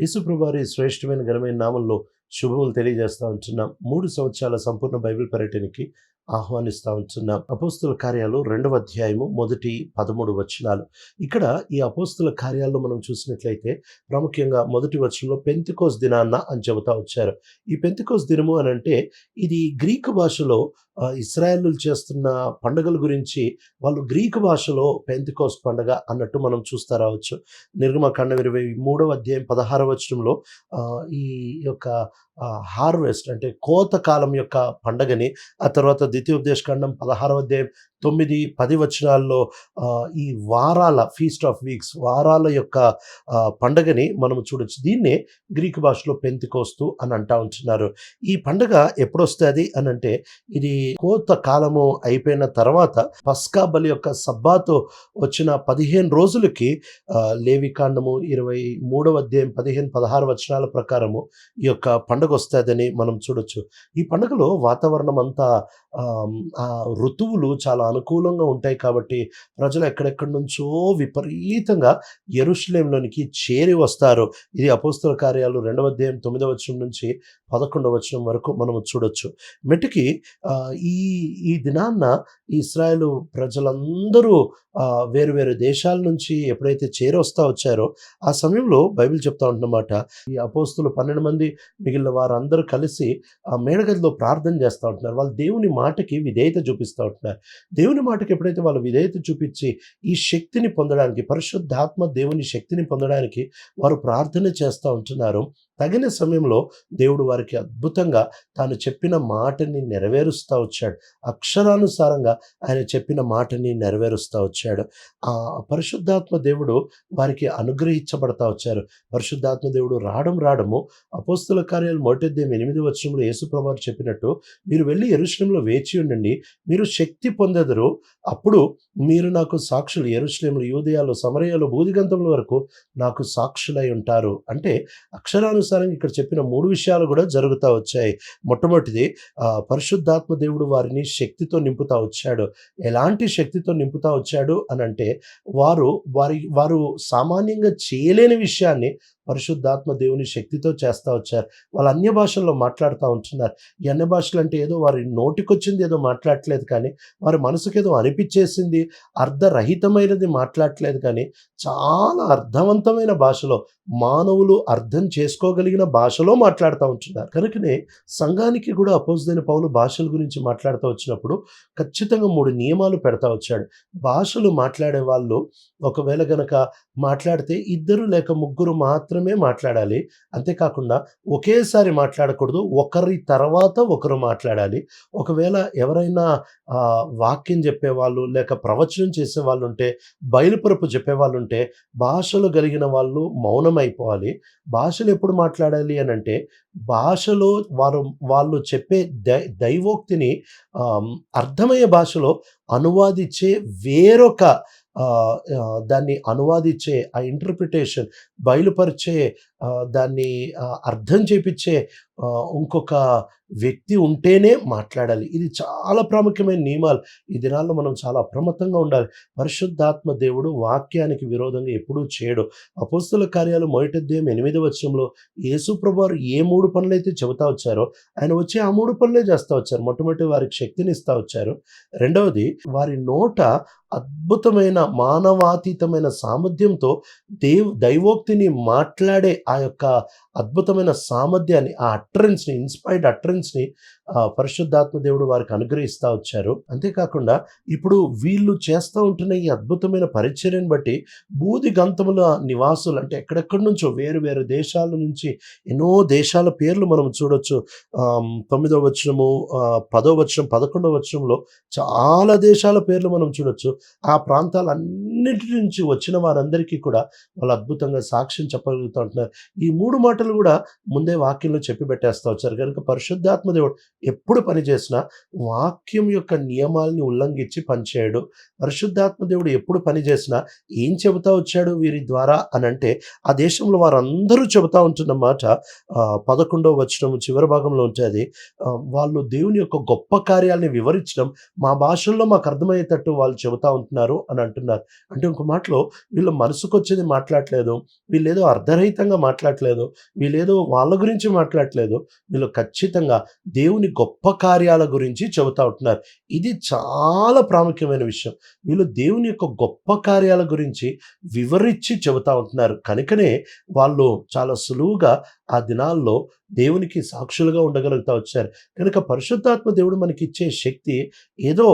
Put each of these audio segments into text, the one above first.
యేసుప్రభారి శ్రేష్టమైన ఘనమైన నామంలో శుభములు తెలియజేస్తూ ఉంటున్నాం. మూడు సంవత్సరాల సంపూర్ణ బైబిల్ పర్యటనకి ఆహ్వానిస్తూ ఉంటున్నాం. అపోస్తుల కార్యాలు రెండవ అధ్యాయము మొదటి పదమూడు వచనాలు. ఇక్కడ ఈ అపోస్తుల కార్యాల్లో మనం చూసినట్లయితే ప్రాముఖ్యంగా మొదటి వచనంలో పెంతికోస్ దినాన్న అని చెబుతా వచ్చారు. ఈ పెంతికోస్ దినము అని అంటే ఇది గ్రీకు భాషలో ఇస్రాయేలు చేస్తున్న పండుగల గురించి వాళ్ళు గ్రీకు భాషలో పెంతికోస్ పండుగ అన్నట్టు మనం చూస్తా రావచ్చు. నిర్గమకాండం ఇరవై మూడవ అధ్యాయం పదహారవ వచనంలో ఈ యొక్క హార్వెస్ట్ అంటే కోత కాలం యొక్క పండగని ఆ తర్వాత ద్వితీయోపదేశకాండం పదహారవ అధ్యాయం తొమ్మిది పది వచనాల్లో ఈ వారాల ఫీస్ట్ ఆఫ్ వీక్స్ వారాల యొక్క పండగని మనం చూడొచ్చు. దీన్నే గ్రీకు భాషలో పెంతికోస్తు అని అంటా ఉంటున్నారు. ఈ పండగ ఎప్పుడొస్తుంది అని అంటే ఇది కోత కాలము అయిపోయిన తర్వాత పస్కా బలి యొక్క సబ్బాతో వచ్చిన పదిహేను రోజులకి ఆ, లేవికాండము ఇరవై మూడవ అధ్యాయం పదిహేను పదహారు వచనాల ప్రకారము ఈ యొక్క పండుగ వస్తుందని మనం చూడొచ్చు. ఈ పండుగలో వాతావరణం అంతా ఆ ఋతువులు చాలా అనుకూలంగా ఉంటాయి కాబట్టి ప్రజలు ఎక్కడెక్కడి నుంచో విపరీతంగా ఎరుశ్లేంలోనికి చేరి వస్తారు. ఇది అపోస్తల కార్యాలు రెండవ అధ్యాయం తొమ్మిదవ వచనం నుంచి పదకొండవ వచనం వరకు మనం చూడొచ్చు. మెట్టుకి ఈ ఈ దినాన్న ఇస్రాయేల్ ప్రజలందరూ వేరు వేరు దేశాల నుంచి ఎప్పుడైతే చేరి వస్తా వచ్చారో ఆ సమయంలో బైబిల్ చెప్తా ఉంటున్నమాట. ఈ అపోస్తులు పన్నెండు మంది మిగిలిన వారందరూ కలిసి ఆ మేడగదిలో ప్రార్థన చేస్తూ ఉంటున్నారు. వాళ్ళు దేవుని మా మాటకి విధేయత చూపిస్తూ ఉంటున్నారు. దేవుని మాటకి ఎప్పుడైతే వాళ్ళు విధేయత చూపించి ఈ శక్తిని పొందడానికి పరిశుద్ధాత్మ దేవుని శక్తిని పొందడానికి వారు ప్రార్థన చేస్తూ ఉంటున్నారు తగిన సమయంలో దేవుడు వారికి అద్భుతంగా తాను చెప్పిన మాటని నెరవేరుస్తూ వచ్చాడు. అక్షరానుసారంగా ఆయన చెప్పిన మాటని నెరవేరుస్తూ వచ్చాడు. ఆ పరిశుద్ధాత్మ దేవుడు వారికి అనుగ్రహించబడతా వచ్చారు. పరిశుద్ధాత్మ దేవుడు రావడం రావడము అపోస్తుల కార్యాలు మొదటిద్దేం ఎనిమిది వచ్చంలో యేసుప్రభారు చెప్పినట్టు మీరు వెళ్ళి ఎరుశ్లంలో వేచి ఉండండి. మీరు శక్తి పొందెదరు. అప్పుడు మీరు నాకు సాక్షులు ఎరుశ్లేములు యూదయాలు సమరయాలు బూదిగంతముల వరకు నాకు సాక్షులై ఉంటారు. అంటే అక్షరాను అక్షరానుసారంగా ఇక్కడ చెప్పిన మూడు విషయాలు కూడా జరుగుతూ వచ్చాయి. మొట్టమొదటిది ఆ, పరిశుద్ధాత్మ దేవుడు వారిని శక్తితో నింపుతా వచ్చాడు. ఎలాంటి శక్తితో నింపుతా వచ్చాడు అని అంటే వారు వారి వారు సామాన్యంగా చేయలేని విషయాన్ని పరిశుద్ధాత్మ దేవుని శక్తితో చేస్తూ వచ్చారు. వాళ్ళు అన్య భాషల్లో మాట్లాడుతూ ఉంటున్నారు. ఈ అన్య భాషలు అంటే ఏదో వారి నోటికొచ్చింది ఏదో మాట్లాడట్లేదు కానీ వారి మనసుకు ఏదో అనిపించేసింది అర్ధరహితమైనది మాట్లాడట్లేదు కానీ చాలా అర్థవంతమైన భాషలో మానవులు అర్థం చేసుకోగలిగిన భాషలో మాట్లాడుతూ ఉంటున్నారు. కనుకనే సంఘానికి కూడా అపోజిదైన పౌలు భాషల గురించి మాట్లాడుతూ వచ్చినప్పుడు ఖచ్చితంగా మూడు నియమాలు పెడతా వచ్చాడు. భాషలు మాట్లాడే వాళ్ళు ఒకవేళ గనక మాట్లాడితే ఇద్దరు లేక ముగ్గురు మాత్రం మాత్రమే మాట్లాడాలి. అంతేకాకుండా ఒకేసారి మాట్లాడకూడదు. ఒకరి తర్వాత ఒకరు మాట్లాడాలి. ఒకవేళ ఎవరైనా వాక్యం చెప్పేవాళ్ళు లేక ప్రవచనం చేసే వాళ్ళు ఉంటే బయలుపరుపు చెప్పేవాళ్ళు ఉంటే భాషలు కలిగిన వాళ్ళు మౌనం అయిపోవాలి భాషలు ఎప్పుడు మాట్లాడాలి అని అంటే భాషలో వారు వాళ్ళు చెప్పే దై దైవోక్తిని అర్థమయ్యే భాషలో అనువాదించే వేరొక దాన్ని అనువాదించే ఆ ఇంటర్ప్రిటేషన్ బయలుపరిచే దాన్ని అర్థం చేపించే ఇంకొక వ్యక్తి ఉంటేనే మాట్లాడాలి. ఇది చాలా ప్రాముఖ్యమైన నియమాలు. ఈ దినాల్లో మనం చాలా అప్రమత్తంగా ఉండాలి. పరిశుద్ధాత్మ దేవుడు వాక్యానికి విరోధంగా ఎప్పుడూ చేయడు. అపోస్తుల కార్యాలు మొదటి అధ్యాయం ఎనిమిది వచ్చంలో యేసు ప్రభువారు ఏ మూడు పనులైతే చెబుతా వచ్చారో ఆయన వచ్చి ఆ మూడు పనులే చేస్తూ వచ్చారు. మొట్టమొదటి వారికి శక్తిని ఇస్తా వచ్చారు. రెండవది వారి నోట అద్భుతమైన మానవాతీతమైన సామర్థ్యంతో దేవ్ దైవోక్తిని మాట్లాడే ఆ యొక్క అద్భుతమైన సామర్థ్యాన్ని ఆ అట్రెన్స్ని ఇన్స్పైర్డ్ అట్రెన్స్ని పరిశుద్ధాత్మ దేవుడు వారికి అనుగ్రహిస్తూ వచ్చారు. అంతేకాకుండా ఇప్పుడు వీళ్ళు చేస్తూ ఉంటున్న ఈ అద్భుతమైన పరిచర్యను బట్టి బూది గంతముల నివాసులు అంటే ఎక్కడెక్కడి నుంచో వేరు వేరు దేశాల నుంచి ఎన్నో దేశాల పేర్లు మనం చూడొచ్చు. ఆమ్, తొమ్మిదో వచనము ఆ, పదో వచనం పదకొండవ వచనంలో చాలా దేశాల పేర్లు మనం చూడొచ్చు. ఆ ప్రాంతాలన్నిటి నుంచి వచ్చిన వారందరికీ కూడా వాళ్ళు అద్భుతంగా సాక్ష్యం చెప్పగలుగుతూ ఉంటున్నారు. ఈ మూడు మాటలు కూడా ముందే వాక్యంలో చెప్పి పెట్టేస్తా వచ్చారు. కనుక పరిశుద్ధాత్మ దేవుడు ఎప్పుడు పని చేసినా వాక్యం యొక్క నియమాల్ని ఉల్లంఘించి పనిచేయడు పరిశుద్ధాత్మ దేవుడు ఎప్పుడు పని చేసినా ఏం చెబుతా వచ్చాడు వీరి ద్వారా అని అంటే ఆ దేశంలో వారందరూ చెబుతా ఉంటున్న మాట పదకొండవ వచనం చివరి భాగంలో ఉంటుంది. వాళ్ళు దేవుని యొక్క గొప్ప కార్యాలని వివరించడం మా భాషల్లో మాకు అర్థమయ్యేటట్టు వాళ్ళు చెబుతా ఉంటున్నారు అని అంటున్నారు. అంటే ఇంకో మాటలో వీళ్ళు మనసుకొచ్చేది మాట్లాడలేదు వీళ్ళేదో అర్ధరహితంగా మాట్లాడలేదు వీళ్ళేదో వాళ్ళ గురించి మాట్లాడలేదు. వీళ్ళు ఖచ్చితంగా దేవుని గొప్ప కార్యాల గురించి చెబుతా ఉంటున్నారు. ఇది చాలా ప్రాముఖ్యమైన విషయం. వీళ్ళు దేవుని యొక్క గొప్ప కార్యాల గురించి వివరించి చెబుతా ఉంటున్నారు. కనుకనే వాళ్ళు చాలా సులువుగా ఆ దినాల్లో దేవునికి సాక్షులుగా ఉండగలుగుతా వచ్చారు. కనుక పరిశుద్ధాత్మ దేవుడు మనకి ఇచ్చే శక్తి ఏదో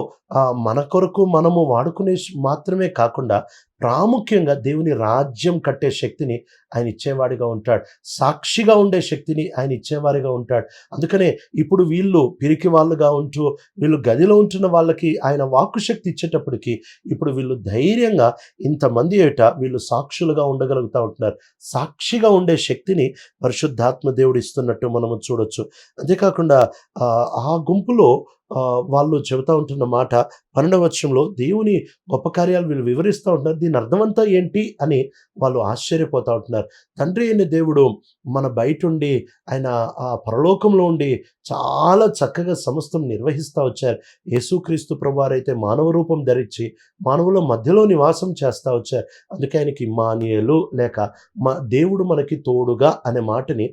మన కొరకు మనము వాడుకునే మాత్రమే కాకుండా ప్రాముఖ్యంగా దేవుని రాజ్యం కట్టే శక్తిని ఆయన ఇచ్చేవాడిగా ఉంటాడు. సాక్షిగా ఉండే శక్తిని ఆయన ఇచ్చేవారిగా ఉంటాడు. అందుకనే ఇప్పుడు వీళ్ళు పిరికి వాళ్ళుగా ఉంటూ వీళ్ళు గదిలో ఉంటున్న వాళ్ళకి ఆయన వాక్కు శక్తి ఇచ్చేటప్పటికి ఇప్పుడు వీళ్ళు ధైర్యంగా ఇంతమంది ఏట వీళ్ళు సాక్షులుగా ఉండగలుగుతూ ఉంటున్నారు. సాక్షిగా ఉండే శక్తిని పరిశుద్ధాత్మ దేవుడు చేస్తున్నట్టు మనము చూడొచ్చు. అంతేకాకుండా ఆ, ఆ గుంపులో వాళ్ళు చెబుతా ఉంటున్న మాట పన్నెండవ వచ్చంలో దేవుని గొప్ప కార్యాలు వీళ్ళు వివరిస్తూ ఉంటున్నారు. దీని అర్థమంతా ఏంటి అని వాళ్ళు ఆశ్చర్యపోతూ ఉంటున్నారు. తండ్రి అయిన దేవుడు మన బయట ఉండి ఆయన ఆ పరలోకంలో ఉండి చాలా చక్కగా సమస్తం నిర్వహిస్తూ వచ్చారు. యేసుక్రీస్తు ప్రభువారైతే మానవ రూపం ధరించి మానవుల మధ్యలో నివాసం చేస్తూ వచ్చారు. అందుకే ఆయనకి మానియలు లేక మా దేవుడు మనకి తోడుగా అనే మాటని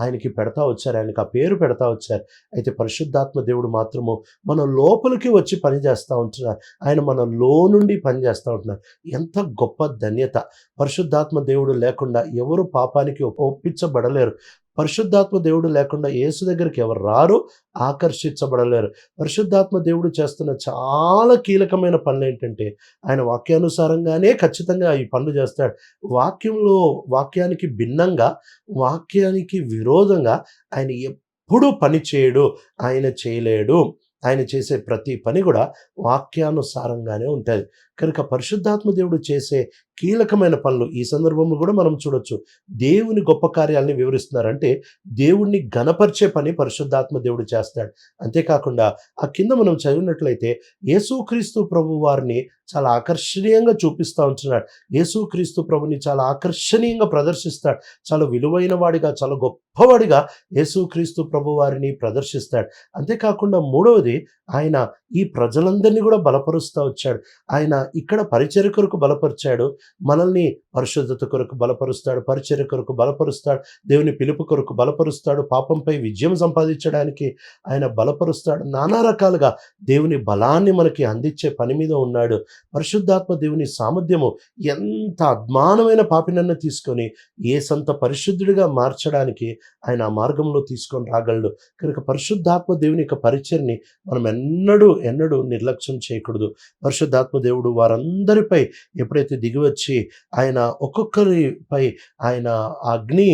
ఆయనకి పెడతా వచ్చారు. ఆయనకి ఆ పేరు పెడతా వచ్చారు. అయితే పరిశుద్ధాత్మ దేవుడు మాత్రము మన లోపలికి వచ్చి పని చేస్తూ ఉంటున్నారు. ఆయన మన లో నుండి పని చేస్తూ ఉంటున్నారు. ఎంత గొప్ప ధన్యత. పరిశుద్ధాత్మ దేవుడు లేకుండా ఎవరు పాపానికి ఒప్పించబడలేరు. పరిశుద్ధాత్మ దేవుడు లేకుండా యేసు దగ్గరికి ఎవరు రారు? ఆకర్షించబడలేరు. పరిశుద్ధాత్మ దేవుడు చేస్తున్న చాలా కీలకమైన పనులు ఏంటంటే ఆయన వాక్యానుసారంగానే ఖచ్చితంగా ఈ పనులు చేస్తాడు. వాక్యంలో వాక్యానికి భిన్నంగా వాక్యానికి విరోధంగా ఆయన ఎప్పుడూ పని చేయడు. ఆయన చేయలేడు. ఆయన చేసే ప్రతి పని కూడా వాక్యానుసారంగానే ఉంటుంది. కనుక పరిశుద్ధాత్మ దేవుడు చేసే కీలకమైన పనులు ఈ సందర్భంలో కూడా మనం చూడొచ్చు. దేవుని గొప్ప కార్యాలని వివరిస్తున్నారంటే దేవుణ్ణి గణపరిచే పని పరిశుద్ధాత్మ దేవుడు చేస్తాడు. అంతేకాకుండా ఆ కింద మనం చదివినట్లయితే యేసుక్రీస్తు ప్రభు వారిని చాలా ఆకర్షణీయంగా చూపిస్తూ ఉంటున్నాడు. యేసుక్రీస్తు ప్రభుని చాలా ఆకర్షణీయంగా ప్రదర్శిస్తాడు. చాలా విలువైన వాడిగా చాలా గొప్పవాడిగా యేసుక్రీస్తు ప్రభు వారిని ప్రదర్శిస్తాడు. అంతేకాకుండా మూడవది ఆయన ఈ ప్రజలందరినీ కూడా బలపరుస్తూ వచ్చాడు. ఆయన ఇక్కడ పరిచర్య కొరకు బలపరిచాడు. మనల్ని పరిశుద్ధత కొరకు బలపరుస్తాడు. పరిచర్య కొరకు బలపరుస్తాడు. దేవుని పిలుపు కొరకు బలపరుస్తాడు. పాపంపై విజయం సంపాదించడానికి ఆయన బలపరుస్తాడు. నానా రకాలుగా దేవుని బలాన్ని మనకి అందించే పని మీద ఉన్నాడు. పరిశుద్ధాత్మ దేవుని సామర్థ్యము ఎంత అద్మానమైన పాపినన్న తీసుకొని ఏ సంత పరిశుద్ధుడిగా మార్చడానికి ఆయన ఆ మార్గంలో తీసుకొని రాగలడు. కనుక పరిశుద్ధాత్మ దేవుని యొక్క పరిచయని మనం ఎన్నడూ ఎన్నడూ నిర్లక్ష్యం చేయకూడదు. పరిశుద్ధాత్మ దేవుడు వారందరిపై ఎప్పుడైతే దిగివచ్చి ఆయన ఒక్కొక్కరిపై ఆయన అగ్ని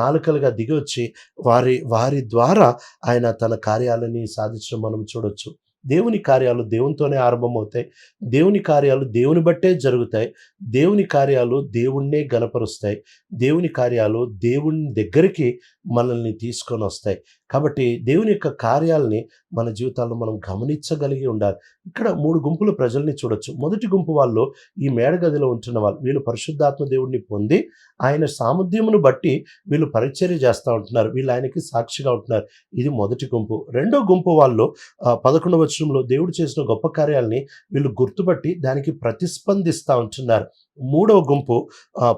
నాలుకలుగా దిగివచ్చి వారి వారి ద్వారా ఆయన తన కార్యాలని సాధించడం మనం చూడొచ్చు. దేవుని కార్యాలు దేవునితోనే ఆరంభమవుతాయి. దేవుని కార్యాలు దేవుని బట్టే జరుగుతాయి. దేవుని కార్యాలు దేవుణ్ణే గనపరుస్తాయి దేవుని కార్యాలు దేవుని దగ్గరికి మనల్ని తీసుకొని వస్తాయి కాబట్టి దేవుని యొక్క కార్యాలని మన జీవితాల్లో మనం గమనించగలిగి ఉండాలి. ఇక్కడ మూడు గుంపుల ప్రజల్ని చూడొచ్చు. మొదటి గుంపు వాళ్ళు ఈ మేడగదిలో ఉంటున్న వాళ్ళు. వీళ్ళు పరిశుద్ధాత్మ దేవుడిని పొంది ఆయన సామర్థ్యమును బట్టి వీళ్ళు పరిచర్య చేస్తూ ఉంటున్నారు. వీళ్ళు ఆయనకి సాక్షిగా ఉంటున్నారు. ఇది మొదటి గుంపు. రెండో గుంపు వాళ్ళు పదకొండవ వచనంలో దేవుడు చేసిన గొప్ప కార్యాలని వీళ్ళు గుర్తుపట్టి దానికి ప్రతిస్పందిస్తూ ఉంటున్నారు. మూడవ గుంపు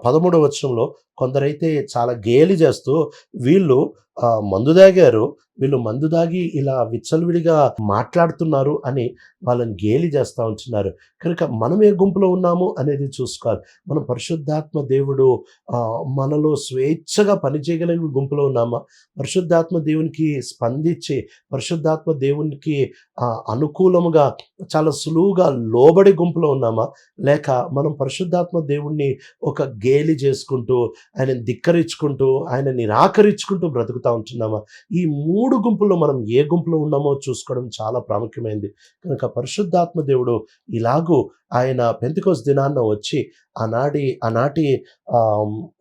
పదమూడవ వచనంలో కొందరైతే చాలా గేలి చేస్తూ వీళ్ళు మందు దాగారు వీళ్ళు మందు దాగి ఇలా విచ్చలవిడిగా మాట్లాడుతున్నారు అని వాళ్ళని గేలి చేస్తూ ఉంటున్నారు. కనుక మనం ఏ గుంపులో ఉన్నాము అనేది చూసుకోవాలి. మనం పరిశుద్ధాత్మ దేవుడు మనలో స్వేచ్ఛగా పనిచేయగలిగిన గుంపులో ఉన్నామా? పరిశుద్ధాత్మ దేవునికి స్పందించి పరిశుద్ధాత్మ దేవునికి అనుకూలముగా చాలా సులువుగా లోబడి గుంపులో ఉన్నామా? లేక మనం పరిశుద్ధాత్మ దేవుణ్ణి ఒక గేలి చేసుకుంటూ ఆయన ధిక్కరించుకుంటూ ఆయన నిరాకరించుకుంటూ బ్రతుకుతూ ఉంటున్నామా? ఈ మూడు గుంపుల్లో మనం ఏ గుంపులో ఉన్నామో చూసుకోవడం చాలా ప్రాముఖ్యమైనది కనుక పరిశుద్ధాత్మ దేవుడు ఇలాగూ ఆయన పెంతికోస్ దినాన్న వచ్చి ఆనాటి ఆనాటి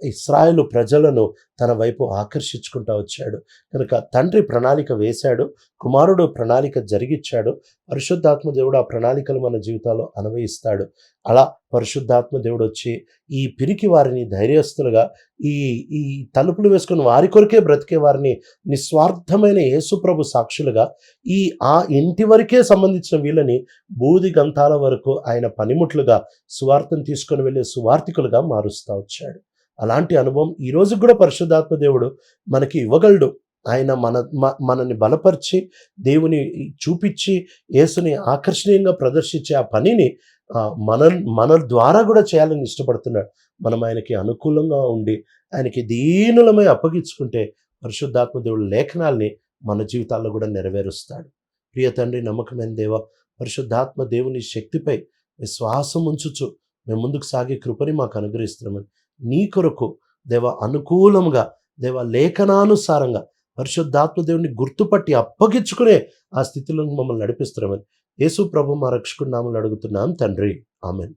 ఇస్రాయేలు ప్రజలను తన వైపు ఆకర్షించుకుంటా వచ్చాడు. కనుక తండ్రి ప్రణాళిక వేశాడు కుమారుడు ప్రణాళిక జరిగిచ్చాడు పరిశుద్ధాత్మ దేవుడు ఆ ప్రణాళికలు మన జీవితాల్లో అనువయిస్తాడు. అలా పరిశుద్ధాత్మ దేవుడు వచ్చి ఈ పిరికి వారిని ధైర్యస్తులుగా ఈ ఈ తలుపులు వేసుకుని వారి కొరకే బ్రతికే వారిని నిస్వార్థమైన యేసుప్రభు సాక్షులుగా ఈ ఆ ఇంటి వరకే సంబంధించిన వీళ్ళని బూది గంతాల వరకు ఆయన పనిముట్లుగా స్వార్థం తీసుకొని వెళ్ళి సువార్థికులుగా మారుస్తూ వచ్చాడు. అలాంటి అనుభవం ఈ కూడా పరిశుద్ధాత్మ దేవుడు మనకి ఇవ్వగలడు. ఆయన మన మనల్ని బలపరిచి దేవుని చూపించి యేసుని ఆకర్షణీయంగా ప్రదర్శించే ఆ పనిని మన మన ద్వారా కూడా చేయాలని ఇష్టపడుతున్నాడు. మనం ఆయనకి అనుకూలంగా ఉండి ఆయనకి దీనులమై అప్పగించుకుంటే పరిశుద్ధాత్మ దేవుడు లేఖనాల్ని మన జీవితాల్లో కూడా నెరవేరుస్తాడు. ప్రియ తండ్రి నమ్మకమైన దేవ పరిశుద్ధాత్మ దేవుని శక్తిపై విశ్వాసం ఉంచుచు మేము ముందుకు సాగే కృపని మాకు అనుగ్రహిస్తున్నామని. నీ కొరకు దేవ అనుకూలంగా దేవ లేఖనానుసారంగా పరిశుద్ధాత్మ దేవుని గుర్తుపట్టి అప్పగించుకునే ఆ స్థితిలో మమ్మల్ని నడిపిస్తున్నామని. యేసు ప్రభు మా రక్షకుడు నామలు అడుగుతున్నాం తండ్రి. ఆమెన్.